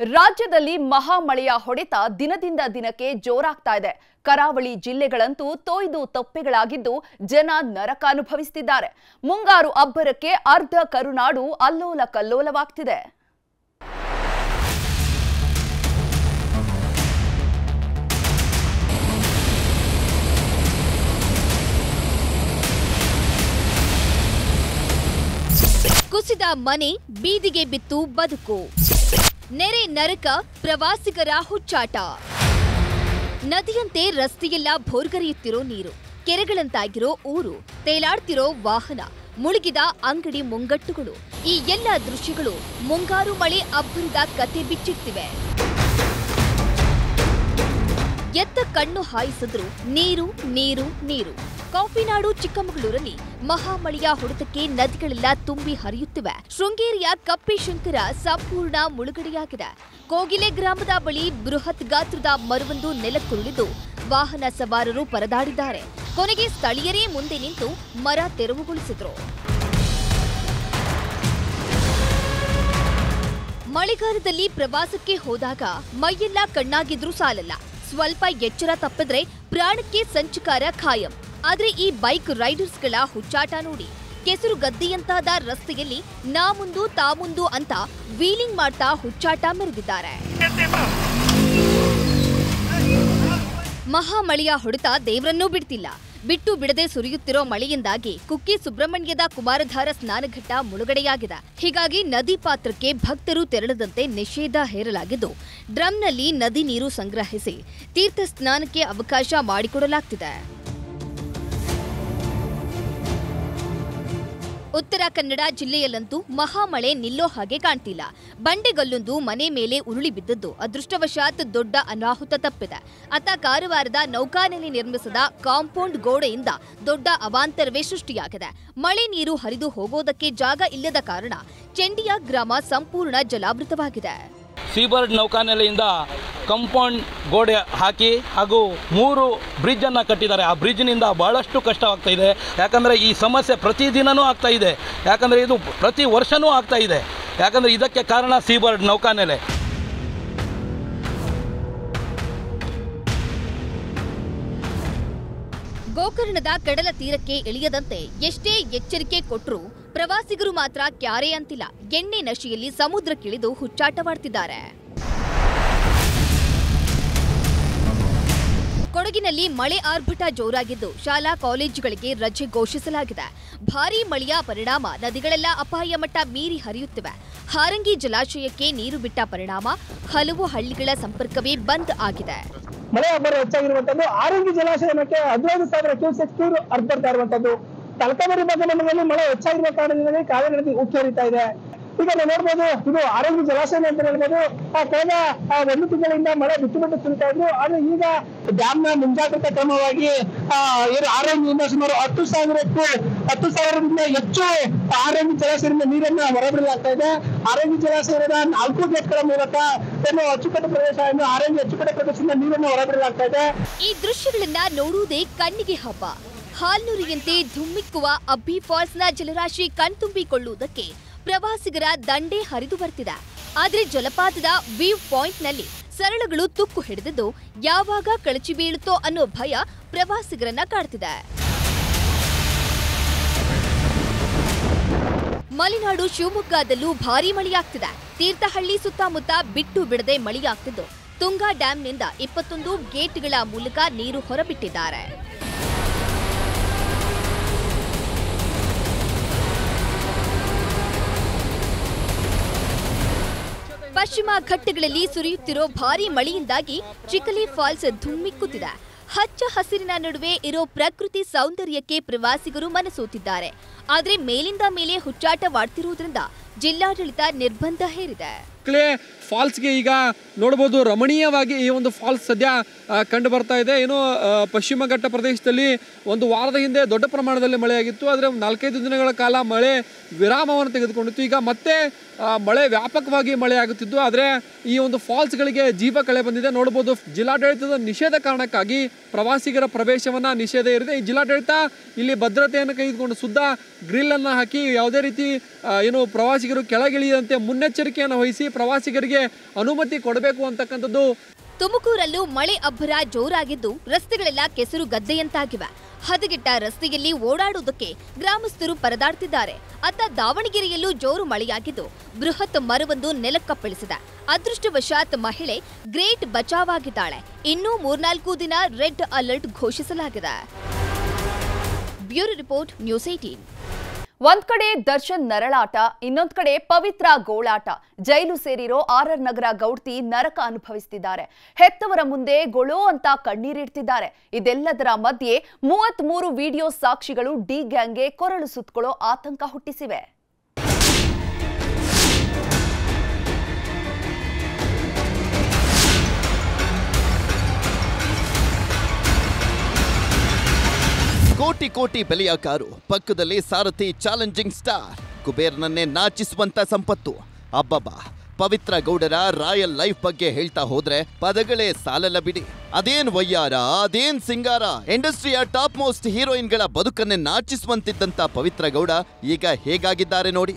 ರಾಜ್ಯದಲ್ಲಿ ಮಹಾಮಳೆಯ ಹೊಡೆತ ದಿನದಿಂದ ದಿನಕ್ಕೆ ಜೋರಾಗ್ತಾ ಇದೆ. ಕರಾವಳಿ ಜಿಲ್ಲೆಗಳಂತೂ ತೊಯ್ದು ತಪ್ಪೆಗಳಾಗಿದ್ದು ಜನ ನರಕ ಅನುಭವಿಸುತ್ತಿದ್ದಾರೆ ಮುಂಗಾರು ಅಬ್ಬರಕ್ಕೆ ಅರ್ಧ ಕರುನಾಡು ಅಲ್ಲೋಲ ಕಲ್ಲೋಲವಾಗ್ತಿದೆ ಕುಸಿದ ಮನೆ ಬೀದಿಗೆ ಬಿತ್ತು ಬದುಕು. ನೆರೆ ನರಕ ಪ್ರವಾಸಿಗರ ಹುಚ್ಚಾಟ. ನದಿಯಂತೆ ರಸ್ತೆಯೆಲ್ಲ ಭೋರ್ಗರೆಯುತ್ತಿರೋ ನೀರು, ಕೆರೆಗಳಂತಾಗಿರೋ ಊರು, ತೇಲಾಡ್ತಿರೋ ವಾಹನ, ಮುಳುಗಿದ ಅಂಗಡಿ ಮುಂಗಟ್ಟುಗಳು, ಈ ಎಲ್ಲ ದೃಶ್ಯಗಳು ಮುಂಗಾರು ಮಳೆ ಅಬ್ಬರದ ಕತೆ ಬಿಚ್ಚಿಡ್ತಿವೆ. ಎತ್ತ ಕಣ್ಣು ಹಾಯಿಸಿದ್ರು ನೀರು ನೀರು ನೀರು. ಕಾಫಿನಾಡು, ಚಿಕ್ಕಮಗಳೂರಲ್ಲಿ ಮಹಾಮಳೆಯ ಹೊಡೆತಕ್ಕೆ ನದಿಗಳೆಲ್ಲ ತುಂಬಿ ಹರಿಯುತ್ತಿವೆ. ಶೃಂಗೇರಿಯ ಕಪ್ಪೆಶಂಕರ ಸಂಪೂರ್ಣ ಮುಳುಗಡೆಯಾಗಿದೆ. ಕೋಗಿಲೆ ಗ್ರಾಮದ ಬಳಿ ಬೃಹತ್ ಗಾತ್ರದ ಮರವೊಂದು ನೆಲಕ್ಕುರುಳಿದ್ದು ವಾಹನ ಸವಾರರು ಪರದಾಡಿದ್ದಾರೆ. ಕೊನೆಗೆ ಸ್ಥಳೀಯರೇ ಮುಂದೆ ನಿಂತು ಮರ ತೆರವುಗೊಳಿಸಿದರು. ಮಳೆಗಾಲದಲ್ಲಿ ಪ್ರವಾಸಕ್ಕೆ ಹೋದಾಗ ಮೈಯೆಲ್ಲ ಕಣ್ಣಾಗಿದ್ರೂ ಸಾಲಲ್ಲ. ಸ್ವಲ್ಪ ಎಚ್ಚರ ತಪ್ಪಿದ್ರೆ ಪ್ರಾಣಕ್ಕೆ ಸಂಚುಕಾರ ಖಾಯಂ. ಆದ್ರೆ ಈ ಬೈಕ್ ರೈಡರ್ಸ್ಗಳ ಹುಚ್ಚಾಟ ನೋಡಿ. ಕೆಸರು ಗದ್ದೆಯಂತಾದ ರಸ್ತೆಯಲ್ಲಿ ನಾ ಮುಂದು ತಾ ಮುಂದು ಅಂತ ವೀಲಿಂಗ್ ಮಾಡ್ತಾ ಹುಚ್ಚಾಟ ಮೆರೆದಿದ್ದಾರೆ. ಮಹಾಮಳೆಯ ಹೊಡೆತ ದೇವರನ್ನೂ ಬಿಡ್ತಿಲ್ಲ. ಬಿಟ್ಟು ಬಿಡದೆ ಸುರಿಯುತ್ತಿರೋ ಮಳೆಯಿಂದಾಗಿ ಕುಕ್ಕಿ ಸುಬ್ರಹ್ಮಣ್ಯದ ಕುಮಾರಧಾರ ಸ್ನಾನಘಟ್ಟ ಮುಳುಗಡೆಯಾಗಿದೆ. ಹೀಗಾಗಿ ನದಿ ಪಾತ್ರಕ್ಕೆ ಭಕ್ತರು ತೆರಳದಂತೆ ನಿಷೇಧ ಹೇರಲಾಗಿದ್ದು, ಡ್ರಮ್ನಲ್ಲಿ ನದಿ ನೀರು ಸಂಗ್ರಹಿಸಿ ತೀರ್ಥ ಸ್ನಾನಕ್ಕೆ ಅವಕಾಶ ಮಾಡಿಕೊಡಲಾಗ್ತಿದೆ. ಉತ್ತರ ಕನ್ನಡ ಜಿಲ್ಲೆಯಲ್ಲಂತೂ ಮಹಾಮಳೆ ನಿಲ್ಲೋ ಹಾಗೆ ಕಾಣ್ತಿಲ್ಲ. ಬಂಡೆಗಲ್ಲೊಂದು ಮನೆ ಮೇಲೆ ಉರುಳಿ ಬಿದ್ದದ್ದು ಅದೃಷ್ಟವಶಾತ್ ದೊಡ್ಡ ಅನಾಹುತ ತಪ್ಪಿದೆ. ಅತ ಕಾರವಾರದ ನೌಕಾನೆಲೆ ನಿರ್ಮಿಸಿದ ಕಾಂಪೌಂಡ್ ಗೋಡೆಯಿಂದ ದೊಡ್ಡ ಅವಾಂತರವೇ ಸೃಷ್ಟಿಯಾಗಿದೆ. ಮಳೆ ನೀರು ಹರಿದು ಹೋಗೋದಕ್ಕೆ ಜಾಗ ಇಲ್ಲದ ಕಾರಣ ಚೆಂಡಿಯಾ ಗ್ರಾಮ ಸಂಪೂರ್ಣ ಜಲಾವೃತವಾಗಿದೆ. ಸೀಬರ್ಡ್ ನೌಕಾನೆಲೆಯಿಂದ ಕಂಪೌಂಡ್ ಗೋಡೆ ಹಾಕಿ ಹಾಗೂ ಮೂರು ಬ್ರಿಡ್ಜನ್ನು ಕಟ್ಟಿದ್ದಾರೆ. ಆ ಬ್ರಿಡ್ಜ್ನಿಂದ ಬಹಳಷ್ಟು ಕಷ್ಟವಾಗ್ತಾ ಇದೆ. ಯಾಕಂದರೆ ಈ ಸಮಸ್ಯೆ ಪ್ರತಿದಿನವೂ ಆಗ್ತಾ ಇದೆ. ಯಾಕಂದರೆ ಇದು ಪ್ರತಿ ವರ್ಷವೂ ಆಗ್ತಾ ಇದೆ. ಯಾಕಂದರೆ ಇದಕ್ಕೆ ಕಾರಣ ಸೀಬರ್ಡ್ ನೌಕಾನೆಲೆ. ಗೋಕರ್ಣದ ಕಡಲ ತೀರಕ್ಕೆ ಇಳಿಯದಂತೆ ಎಷ್ಟೇ ಎಚ್ಚರಿಕೆ ಕೊಟ್ಟರೂ ಪ್ರವಾಸಿಗರು ಮಾತ್ರ ಕ್ಯಾರೆ ಅಂತಿಲ್ಲ. ಎಣ್ಣೆ ನಶೆಯಲ್ಲಿ ಸಮುದ್ರಕ್ಕಿಳಿದು ಹುಚ್ಚಾಟವಾಡ್ತಿದ್ದಾರೆ. ಕೊಡಗಿನಲ್ಲಿ ಮಳೆ ಆರ್ಭಟ ಜೋರಾಗಿದ್ದು ಶಾಲಾ ಕಾಲೇಜುಗಳಿಗೆ ರಜೆ ಘೋಷಿಸಲಾಗಿದೆ. ಭಾರೀ ಮಳೆಯ ಪರಿಣಾಮ ನದಿಗಳೆಲ್ಲ ಅಪಾಯ ಮಟ್ಟ ಮೀರಿ ಹರಿಯುತ್ತಿವೆ. ಹಾರಂಗಿ ಜಲಾಶಯಕ್ಕೆ ನೀರು ಬಿಟ್ಟ ಪರಿಣಾಮ ಹಲವು ಹಳ್ಳಿಗಳ ಸಂಪರ್ಕವೇ ಬಂದ್ ಆಗಿದೆ. ಮಳೆ ಅಬ್ಬರ ಹೆಚ್ಚಾಗಿರುವಂತದ್ದು ಆರಂಗಿ ಜಲಾಶಯಕ್ಕೆ ಹದಿನೈದು ಸಾವಿರ ಕ್ಯೂಸೆಕ್ ನೀರು ಇರುವಂತದ್ದು. ತಲಕಾವೇರಿ ಭಾಗಮಂಡಲದಲ್ಲಿ ಮಳೆ ಹೆಚ್ಚಾಗಿರುವ ಕಾರಣದಿಂದಾಗಿ ಕಾವೇರಿ ನದಿ ಉಕ್ಕಿ ಇದೆ. ಈಗ ನಾವು ನೋಡ್ಬೋದು, ಇದು ಆರೋಗ್ಯ ಜಲಾಶಯ ಅಂತ ಹೇಳ್ಬೋದು. ಕಳೆದ ಒಂದು ತಿಂಗಳಿಂದ ಮಳೆ ಬಿಟ್ಟು ಸುರಿತಾ ಇದ್ರು. ಆದ್ರೆ ಈಗ ಡ್ಯಾಮ್ನ ಮುಂಜಾಗ್ರತಾ ಕ್ರಮವಾಗಿ, ಆ ಏನು ಆರಂಗಿಯಿಂದ ಸುಮಾರು ಹತ್ತು ಸಾವಿರಕ್ಕೂ, ಹತ್ತು ಸಾವಿರದಿಂದ ಹೆಚ್ಚು ಆರೋಗ್ಯ ಜಲಾಶಯದಿಂದ ನೀರನ್ನ ಹೊರಬಿಡಲಾಗ್ತಾ ಇದೆ. ಆರೋಗ್ಯ ಜಲಾಶಯದ ನಾಲ್ಕು ಗೇಟ್ಗಳ ಮೂಲಕ ಏನು ಅಚ್ಚುಕಟ್ಟು ಪ್ರದೇಶ ಆರೋಗ್ಯ ಅಚ್ಚುಕಟ್ಟು ಪ್ರದೇಶದಿಂದ ನೀರನ್ನು ಹೊರಬಿಡಲಾಗ್ತಾ ಇದೆ. ಈ ದೃಶ್ಯಗಳನ್ನ ನೋಡುವುದೇ ಕಣ್ಣಿಗೆ ಹಬ್ಬ. ಹಾಲ್ನುರಿಯಂತೆ ಧುಮ್ಮಿಕ್ಕುವ ಅಬ್ಬಿ ಫಾಲ್ಸ್ನ ಜಲರಾಶಿ ಕಣ್ತುಂಬಿಕೊಳ್ಳುವುದಕ್ಕೆ ಪ್ರವಾಸಿಗರ ದಂಡೆ ಹರಿದು ಬರ್ತಿದೆ. ಆದರೆ ಜಲಪಾತದ ವ್ಯೂ ಪಾಯಿಂಟ್ನಲ್ಲಿ ಸರಳುಗಳು ತುಕ್ಕು ಹಿಡಿದಿದ್ದು ಯಾವಾಗ ಕಳಚಿ ಬೀಳುತ್ತೋ ಅನ್ನೋ ಭಯ ಪ್ರವಾಸಿಗರನ್ನ ಕಾಡ್ತಿದೆ. ಮಲೆನಾಡು ಶಿವಮೊಗ್ಗದಲ್ಲೂ ಭಾರೀ ಮಳೆಯಾಗ್ತಿದೆ. ತೀರ್ಥಹಳ್ಳಿ ಸುತ್ತಮುತ್ತ ಬಿಟ್ಟು ಬಿಡದೆ ಮಳೆಯಾಗ್ತಿದ್ದು. ತುಂಗಾ ಡ್ಯಾಂನಿಂದ ಇಪ್ಪತ್ತೊಂದು ಗೇಟ್ಗಳ ಮೂಲಕ ನೀರು ಹೊರಬಿಟ್ಟಿದ್ದಾರೆ. ಪಶ್ಚಿಮ ಘಟ್ಟಗಳಲ್ಲಿ ಸುರಿಯುತ್ತಿರೋ ಭಾರಿ ಮಳೆಯಿಂದಾಗಿ ಚಿಕಲಿ ಫಾಲ್ಸ್ ಧುಮ್ಮಿಕ್ಕುತ್ತಿದೆ. ಹಚ್ಚ ಹಸಿರಿನ ನಡುವೆ ಇರೋ ಪ್ರಕೃತಿ ಸೌಂದರ್ಯಕ್ಕೆ ಪ್ರವಾಸಿಗರು ಮನಸೋತಿದ್ದಾರೆ. ಆದರೆ ಮೇಲಿಂದ ಮೇಲೆ ಹುಚ್ಚಾಟವಾಡ್ತಿರುವುದರಿಂದ ಜಿಲ್ಲಾಡಳಿತ ನಿರ್ಬಂಧ ಹೇರಿದೆ. ಫಾಲ್ಸ್ಗೆ ಈಗ ನೋಡ್ಬೋದು ರಮಣೀಯವಾಗಿ ಈ ಒಂದು ಫಾಲ್ಸ್ ಸದ್ಯ ಕಂಡು ಬರ್ತಾ ಇದೆ. ಏನು ಪಶ್ಚಿಮ ಘಟ್ಟ ಪ್ರದೇಶದಲ್ಲಿ ಒಂದು ವಾರದ ಹಿಂದೆ ದೊಡ್ಡ ಪ್ರಮಾಣದಲ್ಲಿ ಮಳೆಯಾಗಿತ್ತು. ಆದರೆ ನಾಲ್ಕೈದು ದಿನಗಳ ಕಾಲ ಮಳೆ ವಿರಾಮವನ್ನು ತೆಗೆದುಕೊಂಡಿತ್ತು. ಈಗ ಮತ್ತೆ ಮಳೆ ವ್ಯಾಪಕವಾಗಿ ಮಳೆ ಆಗುತ್ತಿದ್ದು ಆದರೆ ಈ ಒಂದು ಫಾಲ್ಸ್ಗಳಿಗೆ ಜೀವ ಕಳೆ ಬಂದಿದೆ. ನೋಡ್ಬೋದು ಜಿಲ್ಲಾಡಳಿತದ ನಿಷೇಧ ಕಾರಣಕ್ಕಾಗಿ ಪ್ರವಾಸಿಗರ ಪ್ರವೇಶವನ್ನ ನಿಷೇಧ ಇರಿದೆ ಈ ಜಿಲ್ಲಾಡಳಿತ ಇಲ್ಲಿ ಭದ್ರತೆಯನ್ನು ಕೈಗೊಂಡು ಸುದ್ದ ಗ್ರಿಲ್ ಅನ್ನ ಹಾಕಿ ಯಾವುದೇ ರೀತಿ ಏನು ಪ್ರವಾಸಿಗರು ಕೆಳಗಿಳಿಯದಂತೆ ಮುನ್ನೆಚ್ಚರಿಕೆಯನ್ನು ವಹಿಸಿ ಪ್ರವಾಸಿಗರಿಗೆ ಅನುಮತಿ ಕೊಡಬೇಕು ಅಂತಕ್ಕಂಥದ್ದು. ತುಮಕೂರಲ್ಲೂ ಮಳೆ ಅಬ್ಬರ ಜೋರಾಗಿದ್ದು ರಸ್ತೆಗಳೆಲ್ಲ ಕೆಸರು ಗದ್ದೆಯಂತಾಗಿವೆ. ಹದಗೆಟ್ಟ ರಸ್ತೆಯಲ್ಲಿ ಓಡಾಡುವುದಕ್ಕೆ ಗ್ರಾಮಸ್ಥರು ಪರದಾಡ್ತಿದ್ದಾರೆ. ಅತ್ತ ದಾವಣಗೆರೆಯಲ್ಲೂ ಜೋರು ಮಳೆಯಾಗಿದ್ದು ಬೃಹತ್ ಮರವೊಂದು ನೆಲಕ್ಕಪ್ಪಳಿಸಿದೆ. ಅದೃಷ್ಟವಶಾತ್ ಮಹಿಳೆ ಗ್ರೇಟ್ ಬಚಾವಾಗಿದ್ದಾಳೆ. ಇನ್ನೂ ಮೂರ್ನಾಲ್ಕು ದಿನ ರೆಡ್ ಅಲರ್ಟ್ ಘೋಷಿಸಲಾಗಿದೆ. ಬ್ಯೂರೋ ರಿಪೋರ್ಟ್ ನ್ಯೂಸ್ ಏಟೀನ್ ಒಂದ್ ಕಡೆ ದರ್ಶನ್ ನರಳಾಟ, ಇನ್ನೊಂದ್ ಕಡೆ ಪವಿತ್ರ ಗೋಳಾಟ. ಜೈಲು ಸೇರಿರೋ ಆರ್ ಆರ್ ನಗರ ಗೌಡ್ತಿ ನರಕ ಅನುಭವಿಸುತ್ತಿದ್ದಾರೆ ಹೆತ್ತವರ ಮುಂದೆ ಗೊಳೋ ಅಂತ ಕಣ್ಣೀರಿಡ್ತಿದ್ದಾರೆ. ಇದೆಲ್ಲದರ ಮಧ್ಯೆ ಮೂವತ್ತ್ ಮೂರು ವಿಡಿಯೋ ಸಾಕ್ಷಿಗಳು ಡಿ ಗ್ಯಾಂಗ್ಗೆ ಕೊರಳು ಸುತ್ತಕೊಳ್ಳೋ ಆತಂಕ ಹುಟ್ಟಿಸಿವೆ. ಕೋಟಿ ಕೋಟಿ ಬೆಲೆಯ ಕಾರು ಪಕ್ಕದಲ್ಲಿ ಸಾರಥಿ ಚಾಲೆಂಜಿಂಗ್ ಸ್ಟಾರ್. ಕುಬೇರ್ನನ್ನೇ ನಾಚಿಸುವಂತ ಸಂಪತ್ತು. ಅಬ್ಬಬ್ಬಾ, ಪವಿತ್ರ ಗೌಡರ ರಾಯಲ್ ಲೈಫ್ ಬಗ್ಗೆ ಹೇಳ್ತಾ ಹೋದ್ರೆ ಪದಗಳೇ ಸಾಲಲ್ಲ ಬಿಡಿ. ಅದೇನ್ ವಯ್ಯಾರ, ಅದೇನ್ ಸಿಂಗಾರ. ಇಂಡಸ್ಟ್ರಿಯ ಟಾಪ್ ಮೋಸ್ಟ್ ಹೀರೋಯಿನ್ಗಳ ಬದುಕನ್ನೇ ನಾಚಿಸುವಂತಿದ್ದಂತ ಪವಿತ್ರ ಗೌಡ ಈಗ ಹೇಗಾಗಿದ್ದಾರೆ ನೋಡಿ.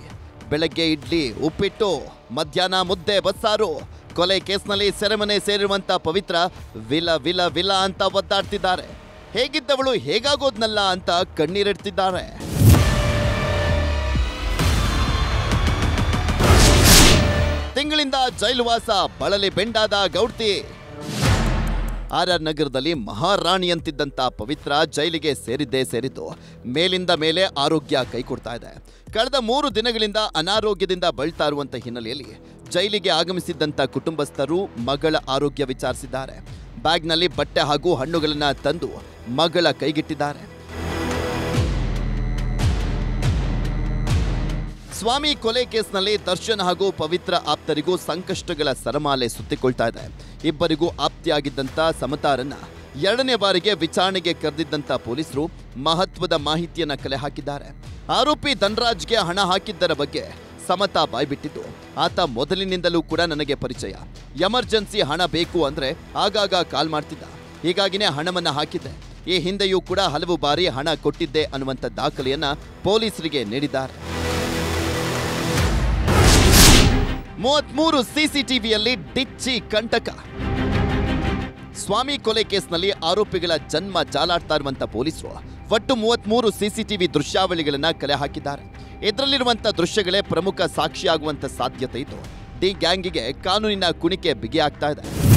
ಬೆಳಗ್ಗೆ ಇಡ್ಲಿ, ಉಪ್ಪಿಟ್ಟು, ಮಧ್ಯಾಹ್ನ ಮುದ್ದೆ, ಬಸ್ಸಾರು. ಕೊಲೆ ಕೇಸ್ನಲ್ಲಿ ಸೆರೆಮನೆ ಸೇರಿರುವಂತ ಪವಿತ್ರ ವಿಲ ವಿಲ ವಿಲ ಅಂತ ಒದ್ದಾಡ್ತಿದ್ದಾರೆ. ಹೇಗಿದ್ದವಳು ಹೇಗಾಗೋದ್ನಲ್ಲ ಅಂತ ಕಣ್ಣೀರಿಡ್ತಿದ್ದಾರೆ ತಿಂಗಳಿಂದ ಜೈಲುವಾಸ ಬಳಲಿ ಬೆಂಡಾದ ಗೌಡ್ತಿ. ಆರ್ ಆರ್ ನಗರದಲ್ಲಿ ಮಹಾರಾಣಿಯಂತಿದ್ದಂಥ ಪವಿತ್ರ ಜೈಲಿಗೆ ಸೇರಿದ್ದೇ ಸೇರಿದ್ದು ಮೇಲಿಂದ ಮೇಲೆ ಆರೋಗ್ಯ ಕೈಕೊಡ್ತಾ ಇದೆ. ಕಳೆದ ಮೂರು ದಿನಗಳಿಂದ ಅನಾರೋಗ್ಯದಿಂದ ಬಳಲ್ತಾ ಇರುವಂಥ ಹಿನ್ನೆಲೆಯಲ್ಲಿ ಜೈಲಿಗೆ ಆಗಮಿಸಿದ್ದಂಥ ಕುಟುಂಬಸ್ಥರು ಮಗಳ ಆರೋಗ್ಯ ವಿಚಾರಿಸಿದ್ದಾರೆ. ಬ್ಯಾಗ್ನಲ್ಲಿ ಬಟ್ಟೆ ಹಾಗೂ ಹಣ್ಣುಗಳನ್ನು ತಂದು ಮಗಳ ಕೈಗಿಟ್ಟಿದ್ದಾರೆ. ಸ್ವಾಮಿ ಕೊಲೆ ಕೇಸ್ನಲ್ಲಿ ದರ್ಶನ್ ಹಾಗೂ ಪವಿತ್ರ ಆಪ್ತರಿಗೂ ಸಂಕಷ್ಟಗಳ ಸರಮಾಲೆ ಸುತ್ತಿಕೊಳ್ತಾ ಇದೆ. ಇಬ್ಬರಿಗೂ ಆಪ್ತಿಯಾಗಿದ್ದಂಥ ಸಮತಾರನ್ನ ಎರಡನೇ ಬಾರಿಗೆ ವಿಚಾರಣೆಗೆ ಕರೆದಿದ್ದಂಥ ಪೊಲೀಸರು ಮಹತ್ವದ ಮಾಹಿತಿಯನ್ನು ಕಲೆ ಹಾಕಿದ್ದಾರೆ. ಆರೋಪಿ ಧನ್ರಾಜ್ಗೆ ಹಣ ಹಾಕಿದ್ದರ ಬಗ್ಗೆ ಸಮತಾ ಬಾಯ್ಬಿಟ್ಟಿದ್ದು ಆತ ಮೊದಲಿನಿಂದಲೂ ಕೂಡ ನನಗೆ ಪರಿಚಯ. ಎಮರ್ಜೆನ್ಸಿ ಹಣ ಬೇಕು ಅಂದ್ರೆ ಆಗಾಗ ಕಾಲ್ ಮಾಡ್ತಿದ್ದ. ಹೀಗಾಗಿನೇ ಹಣವನ್ನ ಹಾಕಿದ್ದೆ. ಈ ಹಿಂದೆಯೂ ಕೂಡ ಹಲವು ಬಾರಿ ಹಣ ಕೊಟ್ಟಿದ್ದೆ ಅನ್ನುವಂಥ ದಾಖಲೆಯನ್ನ ಪೊಲೀಸರಿಗೆ ನೀಡಿದ್ದಾರೆ. ಮೂವತ್ಮೂರು ಸಿಸಿಟಿವಿಯಲ್ಲಿ ಡಿಚ್ಚಿ ಕಂಟಕ. ಸ್ವಾಮಿ ಕೊಲೆ ಕೇಸ್ನಲ್ಲಿ ಆರೋಪಿಗಳ ಜನ್ಮ ಜಾಲಾಡ್ತಾ ಇರುವಂತಹ ಪೊಲೀಸರು ಒಟ್ಟು ಮೂವತ್ಮೂರು ಸಿಸಿಟಿವಿ ದೃಶ್ಯಾವಳಿಗಳನ್ನ ಕಲೆ ಹಾಕಿದ್ದಾರೆ. ಇದರಲ್ಲಿರುವಂತ ದೃಶ್ಯಗಳೇ ಪ್ರಮುಖ ಸಾಕ್ಷಿಯಾಗುವಂತ ಸಾಧ್ಯತೆ ಇದ್ದು ಡಿ ಗ್ಯಾಂಗಿಗೆ ಕಾನೂನಿನ ಕುಣಿಕೆ ಬಿಗಿಯಾಗ್ತಾ ಇದೆ.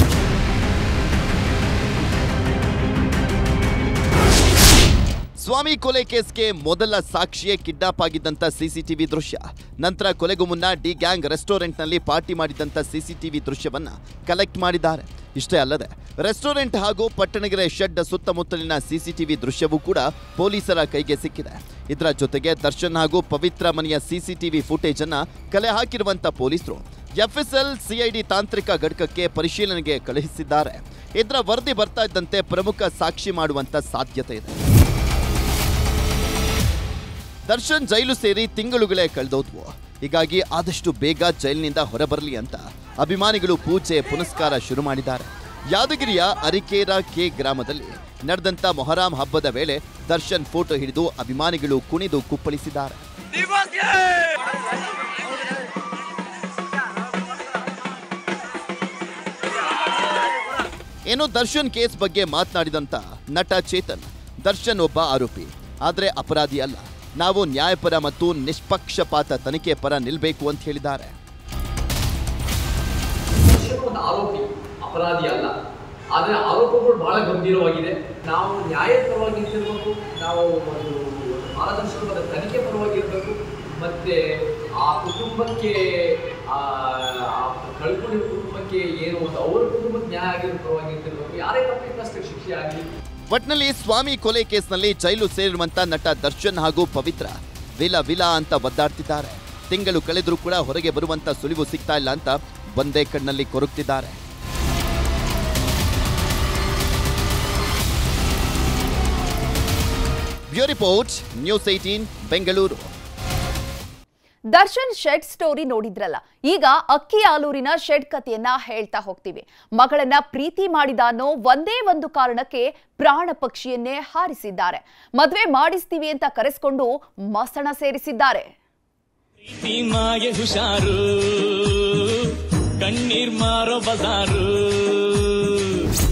ಸ್ವಾಮಿ ಕೊಲೆ ಕೇಸ್ಗೆ ಮೊದಲ ಸಾಕ್ಷಿಯೇ ಕಿಡ್ನಾಪ್ ಆಗಿದ್ದಂತ ಸಿಸಿಟಿವಿ ದೃಶ್ಯ. ನಂತರ ಕೊಲೆಗೂ ಮುನ್ನ ಡಿ ಗ್ಯಾಂಗ್ ರೆಸ್ಟೋರೆಂಟ್ನಲ್ಲಿ ಪಾರ್ಟಿ ಮಾಡಿದಂತ ಸಿಸಿಟಿವಿ ದೃಶ್ಯವನ್ನ ಕಲೆಕ್ಟ್ ಮಾಡಿದ್ದಾರೆ. ಇಷ್ಟೇ ಅಲ್ಲದೆ, ರೆಸ್ಟೋರೆಂಟ್ ಹಾಗೂ ಪಟ್ಟಣಗೆರೆ ಶೆಡ್ ಸುತ್ತಮುತ್ತಲಿನ ಸಿಸಿಟಿವಿ ದೃಶ್ಯವೂ ಕೂಡ ಪೊಲೀಸರ ಕೈಗೆ ಸಿಕ್ಕಿದೆ. ಇದರ ಜೊತೆಗೆ ದರ್ಶನ್ ಹಾಗೂ ಪವಿತ್ರ ಮನೆಯ ಸಿಸಿಟಿವಿ ಫುಟೇಜ್ ಅನ್ನ ಕಲೆ ಹಾಕಿರುವಂಥ ಪೊಲೀಸರು ಎಫ್ಎಸ್ಎಲ್ ಸಿಐಡಿ ತಾಂತ್ರಿಕ ಘಟಕಕ್ಕೆ ಪರಿಶೀಲನೆಗೆ ಕಳುಹಿಸಿದ್ದಾರೆ. ಇದರ ವರದಿ ಬರ್ತಾ ಇದ್ದಂತೆ ಪ್ರಮುಖ ಸಾಕ್ಷಿ ಮಾಡುವಂತ ಸಾಧ್ಯತೆ ಇದೆ. ದರ್ಶನ್ ಜೈಲು ಸೇರಿ ತಿಂಗಳುಗಳೇ ಕಳೆದೋದ್ವು. ಹೀಗಾಗಿ ಆದಷ್ಟು ಬೇಗ ಜೈಲಿನಿಂದ ಹೊರಬರಲಿ ಅಂತ ಅಭಿಮಾನಿಗಳು ಪೂಜೆ ಪುನಸ್ಕಾರ ಶುರು ಮಾಡಿದ್ದಾರೆ. ಯಾದಗಿರಿಯ ಅರಿಕೇರ ಕೆ ಗ್ರಾಮದಲ್ಲಿ ನಡೆದಂತ ಮೊಹರಾಂ ಹಬ್ಬದ ವೇಳೆ ದರ್ಶನ್ ಫೋಟೋ ಹಿಡಿದು ಅಭಿಮಾನಿಗಳು ಕುಣಿದು ಕುಪ್ಪಳಿಸಿದ್ದಾರೆ. ಏನು ದರ್ಶನ್ ಕೇಸ್ ಬಗ್ಗೆ ಮಾತನಾಡಿದಂತ ನಟ ಚೇತನ್, ದರ್ಶನ್ ಒಬ್ಬ ಆರೋಪಿ, ಆದರೆ ಅಪರಾಧಿ ಅಲ್ಲ. ನಾವು ನ್ಯಾಯಪರ ಮತ್ತು ನಿಷ್ಪಕ್ಷಪಾತ ತನಿಖೆ ಪರ ನಿಲ್ಲಬೇಕು ಅಂತ ಹೇಳಿದ್ದಾರೆ. ಆರೋಪಿ ಅಪರಾಧಿ ಅಲ್ಲ. ಆದರೆ ಆರೋಪಗಳು ಬಹಳ ಗಂಭೀರವಾಗಿದೆ. ನಾವು ನ್ಯಾಯಪರವಾಗಿ ಇರಬೇಕು, ನಾವು ಒಂದು ಪಾರದರ್ಶಕವಾದ ತನಿಖೆ ಪರವಾಗಿ ಇರಬೇಕು, ಮತ್ತೆ ಆ ಕುಟುಂಬಕ್ಕೆ ಕಳ್ಕೊಂಡಿರೋ ಕುಟುಂಬಕ್ಕೆ ಏನು ಒಂದು ಅವರ ಕುಟುಂಬಕ್ಕೆ ನ್ಯಾಯ ಆಗಿರೋ ಪರವಾಗಿ ಯಾರೇ ತಪ್ಪಿದ್ದಷ್ಟು ಶಿಕ್ಷೆ ಆಗಲಿ ಒಟ್ನಲ್ಲಿ ಸ್ವಾಮಿ ಕೊಲೆ ಕೇಸ್ನಲ್ಲಿ ಜೈಲು ಸೇರಿರುವಂತ ನಟ ದರ್ಶನ್ ಹಾಗೂ ಪವಿತ್ರ. ವಿಲ ವಿಲ ಅಂತ ಒದ್ದಾಡ್ತಿದ್ದಾರೆ. ತಿಂಗಳು ಕಳೆದರೂ ಕೂಡ ಹೊರಗೆ ಬರುವಂತ ಸುಳಿವು ಸಿಗ್ತಾ ಇಲ್ಲ ಅಂತ ಒಂದೇ ಕಣ್ಣಲ್ಲಿ ಕೊರಗ್ತಿದ್ದಾರೆ. Bureau report, news eighteen Bengaluru. Darshan shed story ನೋಡಿದ್ರಲ್ಲ ಈಗ ಅಕ್ಕಿ ಆಲೂರಿನ ಶೆಡ್ ಕಥೆಯನ್ನ ಹೇಳ್ತಾ ಹೋಗ್ತೀವಿ. ಮಗಳನ್ನ ಪ್ರೀತಿ ಮಾಡಿದ ಅನ್ನೋ ಒಂದೇ ಒಂದು ಕಾರಣಕ್ಕೆ ಪ್ರಾಣ ಪಕ್ಷಿಯನ್ನೇ ಹಾರಿಸಿದ್ದಾರೆ. ಮದ್ವೆ ಮಾಡಿಸ್ತೀವಿ ಅಂತ ಕರೆಸ್ಕೊಂಡು ಮಸಣ ಸೇರಿಸಿದ್ದಾರೆ. ಮಾಗೆ ಹುಷಾರು ಕಣ್ಣೀರ್ ಮಾರೋ ಬಜಾರು.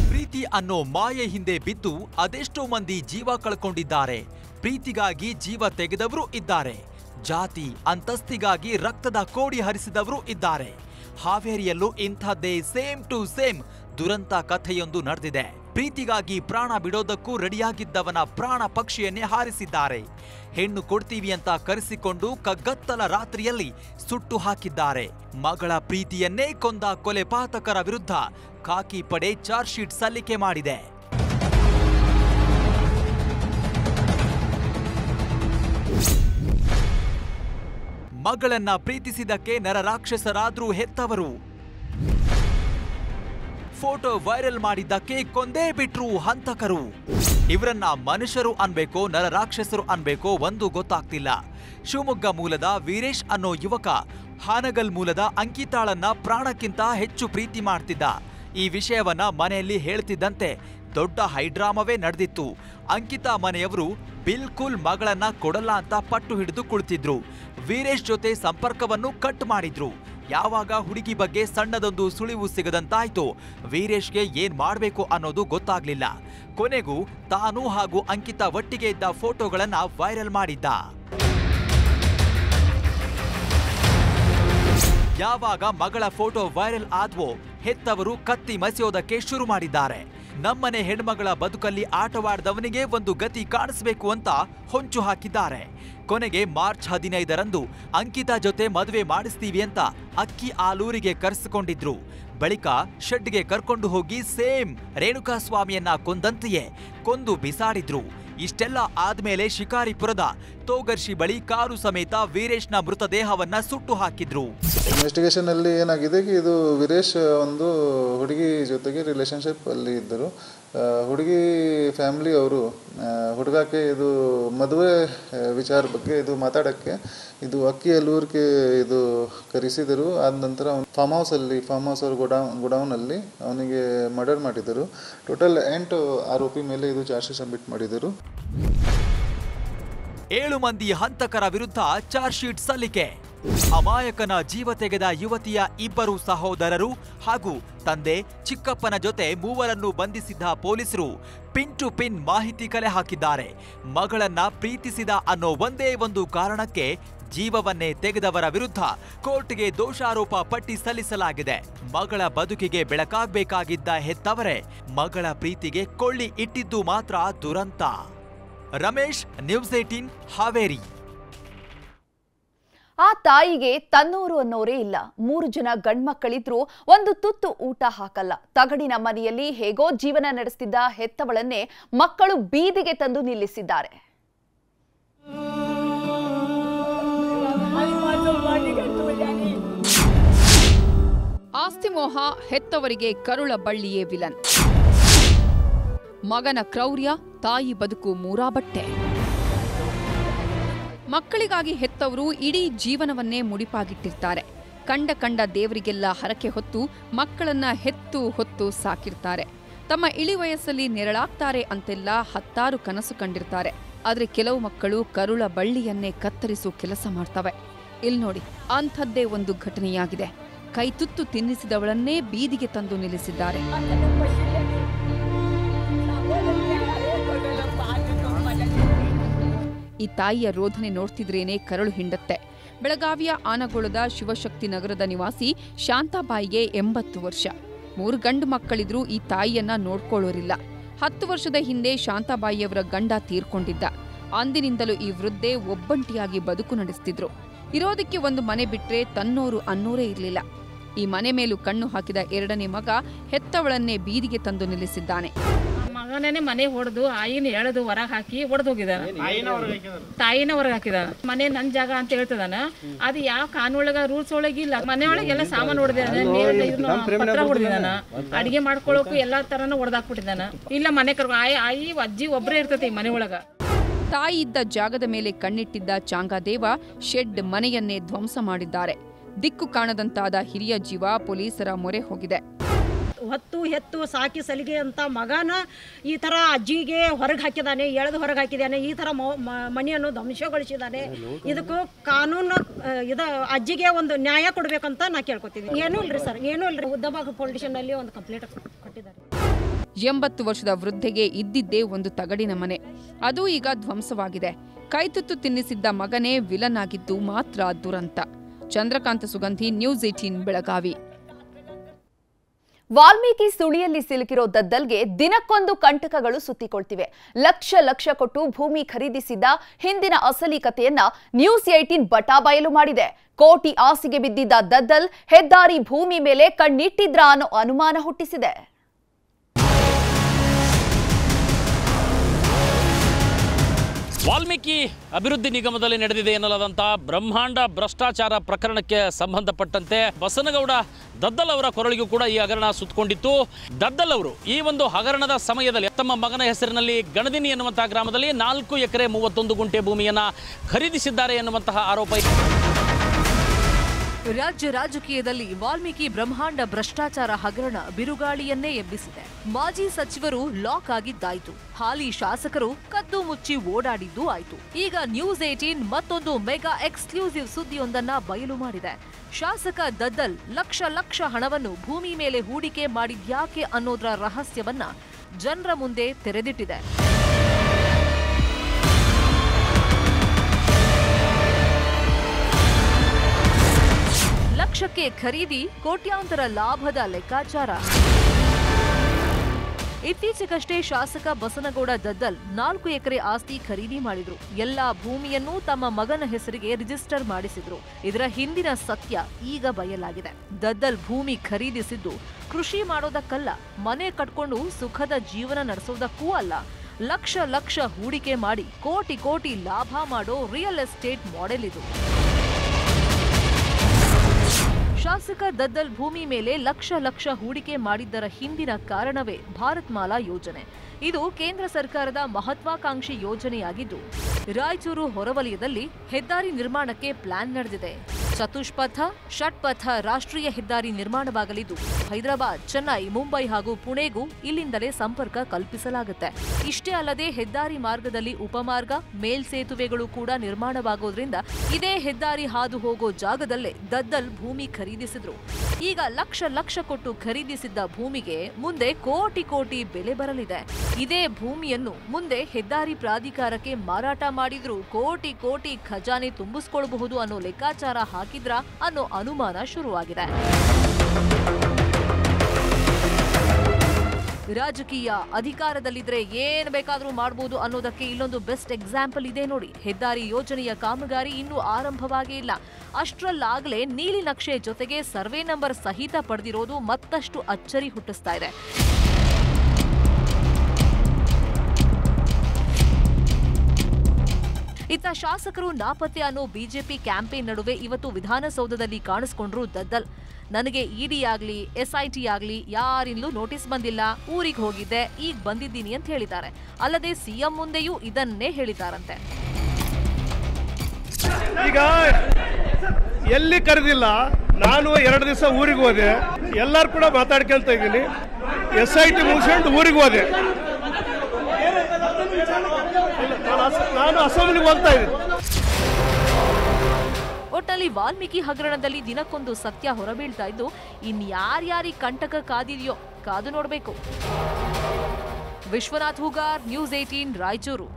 ಪ್ರೀತಿ ಅನ್ನೋ ಮಾಯೆ ಹಿಂದೆ ಬಿದ್ದು ಅದೆಷ್ಟೋ ಮಂದಿ ಜೀವ ಕಳ್ಕೊಂಡಿದ್ದಾರೆ. ಪ್ರೀತಿಗಾಗಿ ಜೀವ ತೆಗೆದವರು ಇದ್ದಾರೆ. ಜಾತಿ ಅಂತಸ್ತಿಗಾಗಿ ರಕ್ತದ ಕೋಡಿ ಹರಿಸಿದವರು ಇದ್ದಾರೆ. ಹಾವೇರಿಯಲ್ಲೂ ಇಂಥದ್ದೇ ಸೇಮ್ ಟು ಸೇಮ್ ದುರಂತ ಕಥೆಯೊಂದು ನಡೆದಿದೆ. ಪ್ರೀತಿಗಾಗಿ ಪ್ರಾಣ ಬಿಡೋದಕ್ಕೂ ರೆಡಿಯಾಗಿದ್ದವನ ಪ್ರಾಣ ಪಕ್ಷಿಯನ್ನೇ ಹಾರಿಸಿದ್ದಾರೆ. ಹೆಣ್ಣು ಕೊಡ್ತೀವಿ ಅಂತ ಕರೆಸಿಕೊಂಡು ಕಗ್ಗತ್ತಲ ರಾತ್ರಿಯಲ್ಲಿ ಸುಟ್ಟು ಹಾಕಿದ್ದಾರೆ. ಮಗಳ ಪ್ರೀತಿಯನ್ನೇ ಕೊಂದ ಕೊಲೆ ಪಾತಕರ ವಿರುದ್ಧ ಖಾಕಿ ಪಡೆ ಚಾರ್ಜ್ ಶೀಟ್ ಸಲ್ಲಿಕೆ ಮಾಡಿದೆ. ಮಗಳನ್ನ ಪ್ರೀತಿಸಿದಕ್ಕೆ ನರರಾಕ್ಷಸರಾದ್ರೂ ಹೆತ್ತವರು. ಫೋಟೋ ವೈರಲ್ ಮಾಡಿದ್ದಕ್ಕೆ ಕೊಂದೇ ಬಿಟ್ರು ಹಂತಕರು. ಇವರನ್ನ ಮನುಷ್ಯರು ಅನ್ಬೇಕೋ ನರರಾಕ್ಷಸರು ಅನ್ಬೇಕೋ ಒಂದು ಗೊತ್ತಾಗ್ತಿಲ್ಲ. ಶಿವಮೊಗ್ಗ ಮೂಲದ ವೀರೇಶ್ ಅನ್ನೋ ಯುವಕ ಹಾನಗಲ್ ಮೂಲದ ಅಂಕಿತಾಳನ್ನ ಪ್ರಾಣಕ್ಕಿಂತ ಹೆಚ್ಚು ಪ್ರೀತಿ ಮಾಡ್ತಿದ್ದ. ಈ ವಿಷಯವನ್ನ ಮನೆಯಲ್ಲಿ ಹೇಳ್ತಿದ್ದಂತೆ ದೊಡ್ಡ ಹೈಡ್ರಾಮವೇ ನಡೆದಿತ್ತು. ಅಂಕಿತಾ ಮನೆಯವರು ಬಿಲ್ಕುಲ್ ಮಗಳನ್ನ ಕೊಡಲ್ಲ ಅಂತ ಪಟ್ಟು ಹಿಡಿದು ಕುಳಿತಿದ್ರು. ವೀರೇಶ್ ಜೊತೆ ಸಂಪರ್ಕವನ್ನು ಕಟ್ ಮಾಡಿದ್ರು. ಯಾವಾಗ ಹುಡುಗಿ ಬಗ್ಗೆ ಸಣ್ಣದೊಂದು ಸುಳಿವು ಸಿಗದಂತಾಯ್ತು. ವೀರೇಶ್ಗೆ ಏನ್ ಮಾಡಬೇಕು ಅನ್ನೋದು ಗೊತ್ತಾಗ್ಲಿಲ್ಲ. ಕೊನೆಗೂ ತಾನು ಹಾಗೂ ಅಂಕಿತಾ ಒಟ್ಟಿಗೆ ಇದ್ದ ಫೋಟೋಗಳನ್ನ ವೈರಲ್ ಮಾಡಿದ್ದ. ಯಾವಾಗ ಮಗಳ ಫೋಟೋ ವೈರಲ್ ಆದ್ವೋ ಹೆತ್ತವರು ಕತ್ತಿ ಮಸಿಯೋದಕ್ಕೆ ಶುರು ಮಾಡಿದ್ದಾರೆ. ನಮ್ಮನೆ ಹೆಣ್ಮಗಳ ಬದುಕಲ್ಲಿ ಆಟವಾಡ್ದವನಿಗೆ ಒಂದು ಗತಿ ಕಾಣಿಸ್ಬೇಕು ಅಂತ ಹೊಂಚು ಹಾಕಿದ್ದಾರೆ. ಕೊನೆಗೆ ಮಾರ್ಚ್ ಹದಿನೈದರಂದು ಅಂಕಿತಾ ಜೊತೆ ಮದುವೆ ಮಾಡಿಸ್ತೀವಿ ಅಂತ ಅಕ್ಕಿ ಆಲೂರಿಗೆ ಕರೆಸಿಕೊಂಡಿದ್ರು. ಬಳಿಕ ಶೆಡ್ಗೆ ಕರ್ಕೊಂಡು ಹೋಗಿ ಸೇಮ್ ರೇಣುಕಾಸ್ವಾಮಿಯನ್ನ ಕೊಂದಂತೆಯೇ ಕೊಂದು ಬಿಸಾಡಿದ್ರು. ಇಷ್ಟೆಲ್ಲ ಆದ್ಮೇಲೆ ಶಿಕಾರಿಪುರದ ತೋಗರ್ಷಿ ಬಳಿ ಕಾರು ಸಮೇತ ವೀರೇಶ್ನ ಮೃತದೇಹವನ್ನ ಸುಟ್ಟು ಹಾಕಿದ್ರು. ಇನ್ವೆಸ್ಟಿಗೇಷನ್ ಅಲ್ಲಿ ಏನಾಗಿದೆ ಇದು ವೀರೇಶ್ ಒಂದು ಹುಡುಗಿ ಜೊತೆಗೆ ರಿಲೇಶನ್ಶಿಪ್ ಅಲ್ಲಿ ಇದ್ದರು. ಹುಡುಗಿ ಫ್ಯಾಮಿಲಿ ಅವರು ಹುಡುಗಕ್ಕೆ ಇದು ಮದುವೆ ವಿಚಾರ ಬಗ್ಗೆ ಇದು ಮಾತಾಡೋಕ್ಕೆ ಇದು ಅಕ್ಕಿ ಅಲ್ಲೂರ್ಗೆ ಇದು ಕರೆಸಿದರು. ಆದ ನಂತರ ಫಾರ್ಮ್ ಹೌಸಲ್ಲಿ ಫಾರ್ಮ್ ಹೌಸ್ ಅವ್ರ ಗೋಡೌನ್ ಗೋಡೌನಲ್ಲಿ ಅವನಿಗೆ ಮರ್ಡರ್ ಮಾಡಿದರು. ಟೋಟಲ್ ಎಂಟು ಆರೋಪಿ ಮೇಲೆ ಇದು ಚಾರ್ಜ್ ಸಬ್ಮಿಟ್ ಮಾಡಿದರು. ಏಳು ಮಂದಿ ಹಂತಕರ ವಿರುದ್ಧ ಚಾರ್ಜ್ ಶೀಟ್ ಸಲ್ಲಿಕೆ. ಅಮಾಯಕನ ಜೀವ ತೆಗೆದ ಯುವತಿಯ ಇಬ್ಬರು ಸಹೋದರರು ಹಾಗೂ ತಂದೆ, ಚಿಕ್ಕಪ್ಪನ ಜೊತೆ ಮೂವರನ್ನು ಬಂಧಿಸಿದ್ದ ಪೊಲೀಸರು ಪಿನ್ ಟು ಪಿನ್ ಮಾಹಿತಿ ಕಲೆ ಹಾಕಿದ್ದಾರೆ. ಮಗಳನ್ನ ಪ್ರೀತಿಸಿದ ಅನ್ನೋ ಒಂದೇ ಒಂದು ಕಾರಣಕ್ಕೆ ಜೀವವನ್ನೇ ತೆಗೆದವರ ವಿರುದ್ಧ ಕೋರ್ಟ್ಗೆ ದೋಷಾರೋಪ ಪಟ್ಟಿ ಸಲ್ಲಿಸಲಾಗಿದೆ. ಮಗಳ ಬದುಕಿಗೆ ಬೆಳಕಾಗಬೇಕಾಗಿದ್ದ ಹೆತ್ತವರೇ ಮಗಳ ಪ್ರೀತಿಗೆ ಕೊಳ್ಳಿ ಇಟ್ಟಿದ್ದು ಮಾತ್ರ ದುರಂತ. Ramesh news eighteen Haveri. ಆ ತಾಯಿಗೆ ತನ್ನೋರು ಅನ್ನೋರೇ ಇಲ್ಲ. ಮೂರು ಜನ ಗಂಡ್ಮಕ್ಕಳಿದ್ರೂ ಒಂದು ತುತ್ತು ಊಟ ಹಾಕಲ್ಲ. ತಗಡಿನ ಮನೆಯಲ್ಲಿ ಹೇಗೋ ಜೀವನ ನಡೆಸ್ತಿದ್ದ ಹೆತ್ತವಳನ್ನೇ ಮಕ್ಕಳು ಬೀದಿಗೆ ತಂದು ನಿಲ್ಲಿಸಿದ್ದಾರೆ. ಆಸ್ತಿ ಮೋಹ ಹೆತ್ತವರಿಗೆ ಕರುಳ ಬಳ್ಳಿಯೇ ವಿಲನ್. ಮಗನ ಕ್ರೌರ್ಯ ತಾಯಿ ಬದುಕು ಮೂರಾ ಬಟ್ಟೆ ಮಕ್ಕಳಿಗಾಗಿ ಹೆತ್ತವರು ಇಡೀ ಜೀವನವನ್ನೇ ಮುಡಿಪಾಗಿಟ್ಟಿರ್ತಾರೆ. ಕಂಡ ಕಂಡ ದೇವರಿಗೆಲ್ಲ ಹರಕೆ ಹೊತ್ತು ಮಕ್ಕಳನ್ನ ಹೆತ್ತು ಹೊತ್ತು ಸಾಕಿರ್ತಾರೆ. ತಮ್ಮ ಇಳಿ ವಯಸ್ಸಲ್ಲಿ ನೆರಳಾಗ್ತಾರೆ ಅಂತೆಲ್ಲ ಹತ್ತಾರು ಕನಸು ಕಂಡಿರ್ತಾರೆ. ಆದ್ರೆ ಕೆಲವು ಮಕ್ಕಳು ಕರುಳ ಬಳ್ಳಿಯನ್ನೇ ಕತ್ತರಿಸು ಕೆಲಸ ಮಾಡ್ತವೆ. ಇಲ್ಲಿ ನೋಡಿ, ಅಂಥದ್ದೇ ಒಂದು ಘಟನೆಯಾಗಿದೆ. ಕೈ ತುತ್ತು ತಿನ್ನಿಸಿದವಳನ್ನೇ ಬೀದಿಗೆ ತಂದು ನಿಲ್ಲಿಸಿದ್ದಾರೆ. ಈ ತಾಯಿಯ ರೋಧನೆ ನೋಡ್ತಿದ್ರೇನೆ ಕರಳು ಹಿಂಡತ್ತೆ. ಬೆಳಗಾವಿಯ ಆನಗೋಳದ ಶಿವಶಕ್ತಿ ನಗರದ ನಿವಾಸಿ ಶಾಂತಾಬಾಯಿಗೆ ಎಂಬತ್ತು ವರ್ಷ. ಮೂರು ಗಂಡು ಮಕ್ಕಳಿದ್ರೂ ಈ ತಾಯಿಯನ್ನ ನೋಡ್ಕೊಳ್ಳೋರಿಲ್ಲ. ಹತ್ತು ವರ್ಷದ ಹಿಂದೆ ಶಾಂತಾಬಾಯಿಯವರ ಗಂಡ ತೀರ್ಕೊಂಡಿದ್ದ. ಅಂದಿನಿಂದಲೂ ಈ ವೃದ್ಧೆ ಒಬ್ಬಂಟಿಯಾಗಿ ಬದುಕು ನಡೆಸ್ತಿದ್ರು. ಇರೋದಕ್ಕೆ ಒಂದು ಮನೆ ಬಿಟ್ರೆ ತನ್ನೋರು ಅನ್ನೋರೇ ಇರಲಿಲ್ಲ. ಈ ಮನೆ ಮೇಲೂ ಕಣ್ಣು ಹಾಕಿದ ಎರಡನೇ ಮಗ ಹೆತ್ತವಳನ್ನೇ ಬೀದಿಗೆ ತಂದು ನಿಲ್ಲಿಸಿದ್ದಾನೆ. ಮಗನೇ ಮನೆ ಹೊಡೆದು ಆಯಿನ ಎಳೆದು ಹೊರಗೆ ಹಾಕಿ ಹೊಡೆದು ಹೋಗಿದಾನ ತಾಯಿನ ಹೊರಗೆ ಹಾಕಿದಾನ. ಮನೆ ನನ್ ಜಾಗ ಅಂತ ಹೇಳ್ತದಾನ. ಅದು ಯಾವ ಕಾನೂನೊಳಗ ರೂಲ್ಸ್ ಒಳಗೆ ಇಲ್ಲ ಮನೆ ಒಳಗೆಲ್ಲ ಸಾಮಾನು ಹೊಡೆದಿದ್ದಾನ ಪತ್ರ ಅಡಿಗೆ ಮಾಡ್ಕೊಳ್ಳೋಕು ಎಲ್ಲಾ ತರನು ಹೊಡೆದಾಕ್ಬಿಟ್ಟಿದಾನ ಇಲ್ಲ ಮನೆ ಕರ್ಕೊ ಆಯಿ ಆಯಿ ಅಜ್ಜಿ ಒಬ್ರೇ ಇರ್ತೈತಿ ಮನೆ ಒಳಗ. ತಾಯಿ ಇದ್ದ ಜಾಗದ ಮೇಲೆ ಕಣ್ಣಿಟ್ಟಿದ್ದ ಚಾಂಗಾದೇವ ಶೆಡ್ ಮನೆಯನ್ನೇ ಧ್ವಂಸ ಮಾಡಿದ್ದಾರೆ. ದಿಕ್ಕು ಕಾಣದಂತಾದ ಹಿರಿಯ ಜೀವ ಪೊಲೀಸರ ಮೊರೆ ಹೋಗಿದೆ. ಹೊತ್ತು ಹೆತ್ತು ಸಾಕಿ ಸಲಿಗೆ ಅಂತ ಮಗನ ಈ ಥರ ಅಜ್ಜಿಗೆ ಹೊರಗೆ ಹಾಕಿದಾನೆ ಎಳೆದು ಹೊರಗೆ ಹಾಕಿದ್ದಾನೆ ಈ ಥರ ಮನೆಯನ್ನು ಧ್ವಂಸಗೊಳಿಸಿದ್ದಾನೆ ಇದಕ್ಕೂ ಕಾನೂನು ಇದು ಅಜ್ಜಿಗೆ ಒಂದು ನ್ಯಾಯ ಕೊಡಬೇಕಂತ ನಾ ಕೇಳ್ಕೊತೀನಿ. ಏನೂ ಇಲ್ರಿ ಸರ್ ಏನೂ ಇಲ್ಲರಿ ಉದ್ದಬಾಗ ಪೊಲೀಸ್ ಸ್ಟೇಷನ್ನಲ್ಲಿ ಒಂದು ಕಂಪ್ಲೇಂಟ್ ಕೊಟ್ಟಿದ್ದಾರೆ. ಎಂಬತ್ತು ವರ್ಷದ ವೃದ್ಧೆಗೆ ಇದ್ದಿದ್ದೇ ಒಂದು ತಗಡಿನ ಮನೆ. ಅದು ಈಗ ಧ್ವಂಸವಾಗಿದೆ. ಕೈತುತ್ತು ತಿನ್ನಿಸಿದ್ದ ಮಗನೇ ವಿಲನ್ ಆಗಿದ್ದು ಮಾತ್ರ ದುರಂತ. Chandrakanta Sugandhi news eighteen Belagavi. Valmiki ಸುಳಿಯಲ್ಲಿ ಸಿಲುಕಿರೋ ದದ್ದಲ್ಗೆ ದಿನಕ್ಕೊಂದು ಕಂಟಕಗಳು ಸುತ್ತಿಕೊಳ್ತಿವೆ. ಲಕ್ಷ ಲಕ್ಷ ಕೊಟ್ಟು ಭೂಮಿ ಖರೀದಿಸಿದ್ದ ಹಿಂದಿನ ಅಸಲಿ ಕಥೆಯನ್ನ ನ್ಯೂಸ್ ಏಟೀನ್ ಬಟಾಬಯಲು ಮಾಡಿದೆ. ಕೋಟಿ ಆಸಿಗೆ ಬಿದ್ದಿದ್ದ ದದ್ದಲ್ ಹೆದ್ದಾರಿ ಭೂಮಿ ಮೇಲೆ ಕಣ್ಣಿಟ್ಟಿದ್ರ ಅನ್ನೋ ಅನುಮಾನ ಹುಟ್ಟಿಸಿದೆ. ವಾಲ್ಮೀಕಿ ಅಭಿವೃದ್ಧಿ ನಿಗಮದಲ್ಲಿ ನಡೆದಿದೆ ಎನ್ನಲಾದಂಥ ಬ್ರಹ್ಮಾಂಡ ಭ್ರಷ್ಟಾಚಾರ ಪ್ರಕರಣಕ್ಕೆ ಸಂಬಂಧಪಟ್ಟಂತೆ ಬಸನಗೌಡ ದದ್ದಲ್ ಅವರ ಕೊರಳಿಗೂ ಕೂಡ ಈ ಹಗರಣ ಸುತ್ತಕೊಂಡಿತ್ತು ದದ್ದಲ್ ಅವರು ಈ ಒಂದು ಹಗರಣದ ಸಮಯದಲ್ಲಿ ತಮ್ಮ ಮಗನ ಹೆಸರಿನಲ್ಲಿ ಗಣದಿನಿ ಎನ್ನುವಂತಹ ಗ್ರಾಮದಲ್ಲಿ ನಾಲ್ಕು ಎಕರೆ ಮೂವತ್ತೊಂದು ಗುಂಟೆ ಭೂಮಿಯನ್ನು ಖರೀದಿಸಿದ್ದಾರೆ ಎನ್ನುವಂತಹ ಆರೋಪ ಇದೆ. ರಾಜ್ಯ ರಾಜಕೀಯದಲ್ಲಿ ವಾಲ್ಮೀಕಿ ಬ್ರಹ್ಮಾಂಡ ಭ್ರಷ್ಟಾಚಾರ ಹಗರಣ ಬಿರುಗಾಳಿಯನ್ನೇ ಎಬ್ಬಿಸಿದೆ. ಮಾಜಿ ಸಚಿವರು ಲಾಕ್ ಆಗಿದ್ದಾಯ್ತು. ಹಾಲಿ ಶಾಸಕರು ಕದ್ದು ಮುಚ್ಚಿ ಓಡಾಡಿದ್ದು ಆಯಿತು. ಈಗ ನ್ಯೂಸ್ ಏಟೀನ್ ಮತ್ತೊಂದು ಮೆಗಾ ಎಕ್ಸ್ಕ್ಲೂಸಿವ್ ಸುದ್ದಿಯೊಂದನ್ನ ಬಯಲು ಮಾಡಿದೆ. ಶಾಸಕ ದದ್ದಲ್ ಲಕ್ಷ ಲಕ್ಷ ಹಣವನ್ನು ಭೂಮಿ ಮೇಲೆ ಹೂಡಿಕೆ ಮಾಡಿದ್ಯಾಕೆ ಅನ್ನೋದರ ರಹಸ್ಯವನ್ನ ಜನರ ಮುಂದೆ ತೆರೆದಿಟ್ಟಿದೆ. ಲಕ್ಷಕ್ಕೆ ಖರೀದಿ ಕೋಟ್ಯಾಂತರ ಲಾಭದ ಲೆಕ್ಕಾಚಾರ. ಇತ್ತೀಚೆಗಷ್ಟೇ ಶಾಸಕ ಬಸನಗೌಡ ದದ್ದಲ್ ನಾಲ್ಕು ಎಕರೆ ಆಸ್ತಿ ಖರೀದಿ ಮಾಡಿದ್ರು. ಎಲ್ಲಾ ಭೂಮಿಯನ್ನು ತಮ್ಮ ಮಗನ ಹೆಸರಿಗೆ ರಿಜಿಸ್ಟರ್ ಮಾಡಿಸಿದ್ರು. ಇದರ ಹಿಂದಿನ ಸತ್ಯ ಈಗ ಬಯಲಾಗಿದೆ. ದದ್ದಲ್ ಭೂಮಿ ಖರೀದಿಸಿದ್ದು ಕೃಷಿ ಮಾಡೋದಕ್ಕಲ್ಲ, ಮನೆ ಕಟ್ಕೊಂಡು ಸುಖದ ಜೀವನ ನಡೆಸೋದಕ್ಕೂ ಅಲ್ಲ. ಲಕ್ಷ ಲಕ್ಷ ಹೂಡಿಕೆ ಮಾಡಿ ಕೋಟಿ ಕೋಟಿ ಲಾಭ ಮಾಡೋ ರಿಯಲ್ ಎಸ್ಟೇಟ್ ಮಾಡೆಲ್ ಇದು. ಶಾಸಕ ದದ್ದಲ್ ಭೂಮಿ ಮೇಲೆ ಲಕ್ಷ ಲಕ್ಷ ಹೂಡಿಕೆ ಮಾಡಿದ್ದರ ಹಿಂದಿನ ಕಾರಣವೇ ಭಾರತ್ ಮಾಲಾ ಯೋಜನೆ. ಇದು ಕೇಂದ್ರ ಸರ್ಕಾರದ ಮಹತ್ವಾಕಾಂಕ್ಷಿ ಯೋಜನೆಯಾಗಿದ್ದು, ರಾಯಚೂರು ಹೊರವಲಯದಲ್ಲಿ ಹೆದ್ದಾರಿ ನಿರ್ಮಾಣಕ್ಕೆ ಪ್ಲಾನ್ ನಡೆದಿದೆ. ಚತುಷ್ಪಥ, ಷಟ್ಪಥ ರಾಷ್ಟ್ರೀಯ ಹೆದ್ದಾರಿ ನಿರ್ಮಾಣವಾಗಲಿದ್ದು, ಹೈದರಾಬಾದ್, ಚೆನ್ನೈ, ಮುಂಬೈ ಹಾಗೂ ಪುಣೆಗೂ ಇಲ್ಲಿಂದಲೇ ಸಂಪರ್ಕ ಕಲ್ಪಿಸಲಾಗುತ್ತೆ. ಇಷ್ಟೇ ಅಲ್ಲದೆ ಹೆದ್ದಾರಿ ಮಾರ್ಗದಲ್ಲಿ ಉಪಮಾರ್ಗ ಮೇಲ್ಸೇತುವೆಗಳು ಕೂಡ ನಿರ್ಮಾಣವಾಗೋದ್ರಿಂದ ಇದೇ ಹೆದ್ದಾರಿ ಹಾದು ಹೋಗೋ ಜಾಗದಲ್ಲೇ ದದ್ದಲ್ ಭೂಮಿ ಖರೀದಿಸಿದ್ರು. ಈಗ ಲಕ್ಷ ಲಕ್ಷ ಕೊಟ್ಟು ಖರೀದಿಸಿದ್ದ ಭೂಮಿಗೆ ಮುಂದೆ ಕೋಟಿ ಕೋಟಿ ಬೆಲೆ ಬರಲಿದೆ. ಇದೇ ಭೂಮಿಯನ್ನು ಮುಂದೆ ಹೆದ್ದಾರಿ ಪ್ರಾಧಿಕಾರಕ್ಕೆ ಮಾರಾಟ ಮಾಡಿದ್ರು ಕೋಟಿ ಕೋಟಿ ಖಜಾನೆ ತುಂಬಿಸ್ಕೊಳ್ಬಹುದು ಅನ್ನೋ ಲೆಕ್ಕಾಚಾರ ಹಾಕಿದ್ರ ಅನ್ನೋ ಅನುಮಾನ ಶುರುವಾಗಿದೆ. ರಾಜಕೀಯ ಅಧಿಕಾರದಲ್ಲಿದ್ರೆ ಏನ್ ಬೇಕಾದ್ರೂ ಮಾಡಬಹುದು ಅನ್ನೋದಕ್ಕೆ ಇಲ್ಲೊಂದು ಬೆಸ್ಟ್ ಎಕ್ಸಾಂಪಲ್ ಇದೆ ನೋಡಿ. ಹೆದ್ದಾರಿ ಯೋಜನೆಯ ಕಾಮಗಾರಿ ಇನ್ನೂ ಆರಂಭವಾಗೇ ಇಲ್ಲ. ಅಷ್ಟರಲ್ಲಾಗಲೇ ನೀಲಿ ನಕ್ಷೆ ಜೊತೆಗೆ ಸರ್ವೆ ನಂಬರ್ ಸಹಿತ ಪಡೆದಿರೋದು ಮತ್ತಷ್ಟು ಅಚ್ಚರಿ ಹುಟ್ಟಿಸ್ತಾ ಇದೆ. ಇತ್ತ ಶಾಸಕರು ನಾಪತ್ತೆ ಅನ್ನೋ ಬಿಜೆಪಿ ಕ್ಯಾಂಪೇನ್ ನಡುವೆ ಇವತ್ತು ವಿಧಾನಸೌಧದಲ್ಲಿ ಕಾಣಿಸ್ಕೊಂಡ್ರು ದದ್ದಲ್. ನನಗೆ ಇಡಿ ಆಗ್ಲಿ ಎಸ್ಐಟಿ ಆಗ್ಲಿ ಯಾರಿಂದಲೂ ನೋಟಿಸ್ ಬಂದಿಲ್ಲ. ಊರಿಗೆ ಹೋಗಿದ್ದೆ, ಈಗ ಬಂದಿದ್ದೀನಿ ಅಂತ ಹೇಳಿದ್ದಾರೆ. ಅಲ್ಲದೆ ಸಿಎಂ ಮುಂದೆಯೂ ಇದನ್ನೇ ಹೇಳಿದ್ದಾರಂತೆ. ಈಗ ಎಲ್ಲಿ ಕರೆದಿಲ್ಲ, ನಾನು ಎರಡು ದಿವಸ ಊರಿಗೆ ಹೋದೆ. ಎಲ್ಲರೂ ಕೂಡ ಮಾತಾಡ್ಕೊಂತ ಇದ್ದೀನಿ. ಎಸ್ ಐ ಮುಗಿಸ್ಕೊಂಡು ಊರಿಗೆ ಹೋದೆ ಇಲ್ಲ, ನಾನು ಅಸ- ನಾನು ಅಸೆಂಬ್ಲಿಗೆ ಹೋಗ್ತಾ ಇದ್ದೀನಿ. ಒಟ್ಟಲ್ಲಿ ವಾಲ್ಮೀಕಿ ಹಗರಣದಲ್ಲಿ ದಿನಕ್ಕೊಂದು ಸತ್ಯ ಹೊರಬೀಳ್ತಾ ಇದ್ದು ಇನ್ಯಾರ್ಯಾರಿಗೆ ಕಂಟಕ ಕಾದಿದೆಯೋ ಕಾದು ನೋಡಬೇಕು. Vishwanath Hoogar news eighteen Raichur.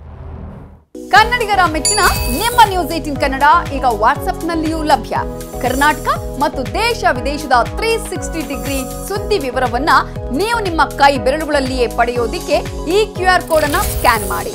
ಕನ್ನಡಿಗರ ಮೆಚ್ಚಿನ ನಿಮ್ಮ ನ್ಯೂಸ್ ಏಟೀನ್ ಕನ್ನಡ ಈಗ ವಾಟ್ಸ್ಆಪ್ನಲ್ಲಿಯೂ ಲಭ್ಯ. ಕರ್ನಾಟಕ ಮತ್ತು ದೇಶ ವಿದೇಶದ ತ್ರೀ ಸಿಕ್ಸ್ಟಿ ಡಿಗ್ರಿ ಸುದ್ದಿ ವಿವರವನ್ನ ನೀವು ನಿಮ್ಮ ಕೈ ಬೆರಳುಗಳಲ್ಲಿಯೇ ಪಡೆಯೋದಿಕ್ಕೆ ಈ ಕ್ಯೂ ಆರ್ ಕೋಡ್ ಅನ್ನ ಸ್ಕ್ಯಾನ್ ಮಾಡಿ.